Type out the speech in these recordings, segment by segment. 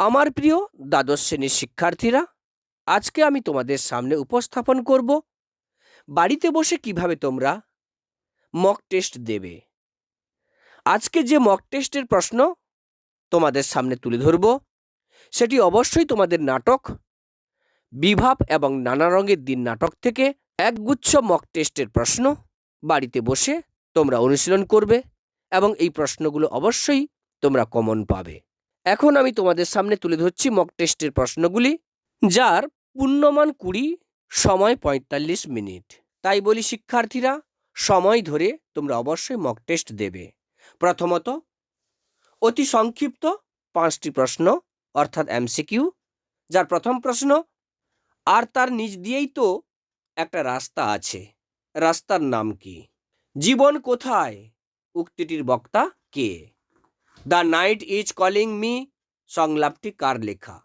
আমার প্রিয় দ্বাদশ শ্রেণির শিক্ষার্থীরা, আজকে আমি তোমাদের সামনে উপস্থাপন করব, বাড়িতে বসে কীভাবে তোমরা মক টেস্ট দেবে। আজকে যে মক টেস্টের প্রশ্ন তোমাদের সামনে তুলে ধরব, সেটি অবশ্যই তোমাদের নাটক, বিভাব এবং নানা রঙের দিন নাটক থেকে একগুচ্ছ মক টেস্টের প্রশ্ন বাড়িতে বসে তোমরা অনুশীলন করবে এবং এই প্রশ্নগুলো অবশ্যই তোমরা কমন পাবে। এখন আমি তোমাদের সামনে তুলে ধরছি মক টেস্টের প্রশ্নগুলি, যার পূর্ণমান কুড়ি, সময় পঁয়তাল্লিশ মিনিট। তাই বলি শিক্ষার্থীরা, সময় ধরে তোমরা অবশ্যই মক টেস্ট দেবে। প্রথমত, অতি সংক্ষিপ্ত পাঁচটি প্রশ্ন, অর্থাৎ এমসিকিউ, যার প্রথম প্রশ্ন, আর তার নিচ দিয়েই তো একটা রাস্তা আছে, রাস্তার নাম কি? জীবন কোথায়? উক্তিটির বক্তা কে? The night is calling me, সংলাপটি কার লেখা?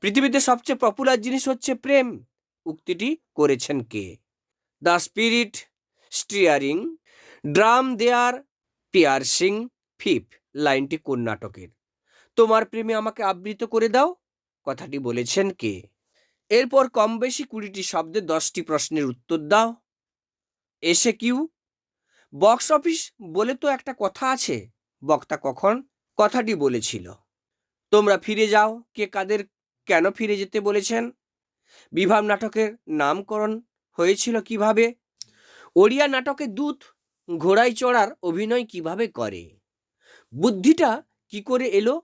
পৃথিবীতে সবচেয়ে পপুলার জিনিস হচ্ছে প্রেম। উক্তিটি করেছেন কে? The spirit stirring, drum the ear piercing fife, লাইনটি কোন নাটকের? তোমার প্রেমে আমাকে আবৃত করে দাও, কথাটি বলেছেন কে? এরপর কম বেশি কুড়িটি শব্দে দশটি প্রশ্নের উত্তর দাও। এসে কিউ? বক্স অফিস বলে তো একটা কথা আছে। বক্তা কখন কথাটি বলেছিল। তোমরা ফিরে যাও, কে কাদের কেন ফিরে যেতে বলেছেন? বিভাব নাটকের নামকরণ হয়েছিল কীভাবে? ওড়িয়া নাটকে দূত ঘোড়ায় চড়ার অভিনয় কীভাবে করে? বুদ্ধিটা কি করে এলো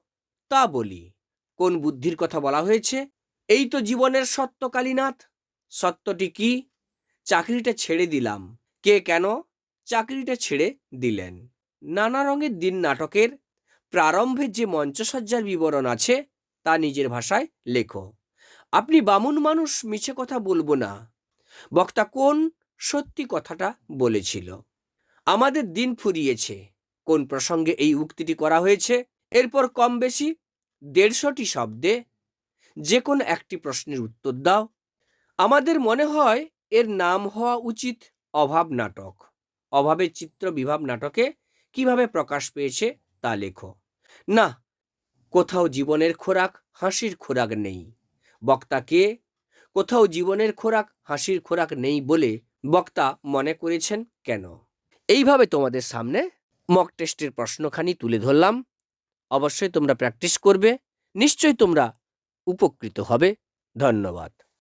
তা বলি। কোন বুদ্ধির কথা বলা হয়েছে? এই তো জীবনের সত্য কালীনাথ। সত্যটি কি? চাকরিটা ছেড়ে দিলাম। কে কেন চাকরিটা ছেড়ে দিলেন? নানা রঙের দিন নাটকের প্রারম্ভের যে মঞ্চসজ্জার বিবরণ আছে, তা নিজের ভাষায় লেখো। আপনি বামুন মানুষ মিছে কথা বলব না। বক্তা কোন সত্যি কথাটা বলেছিল? আমাদের দিন ফুরিয়েছে। কোন প্রসঙ্গে এই উক্তিটি করা হয়েছে? এরপর কম বেশি দেড়শোটি শব্দে যে কোনো একটি প্রশ্নের উত্তর দাও। আমাদের মনে হয় এর নাম হওয়া উচিত অভাব নাটক। অভাবের চিত্র বিভাব নাটকে কীভাবে প্রকাশ পেয়েছে তা লেখো। না, কোথাও জীবনের খোরাক হাসির খোরাক নেই। বক্তা কে? কোথাও জীবনের খোরাক হাসির খোরাক নেই বলে বক্তা মনে করেছেন কেন? এইভাবে তোমাদের সামনে মক টেস্টের প্রশ্নখানি তুলে ধরলাম। অবশ্যই তোমরা প্র্যাকটিস করবে। নিশ্চয়ই তোমরা উপকৃত হবে। ধন্যবাদ।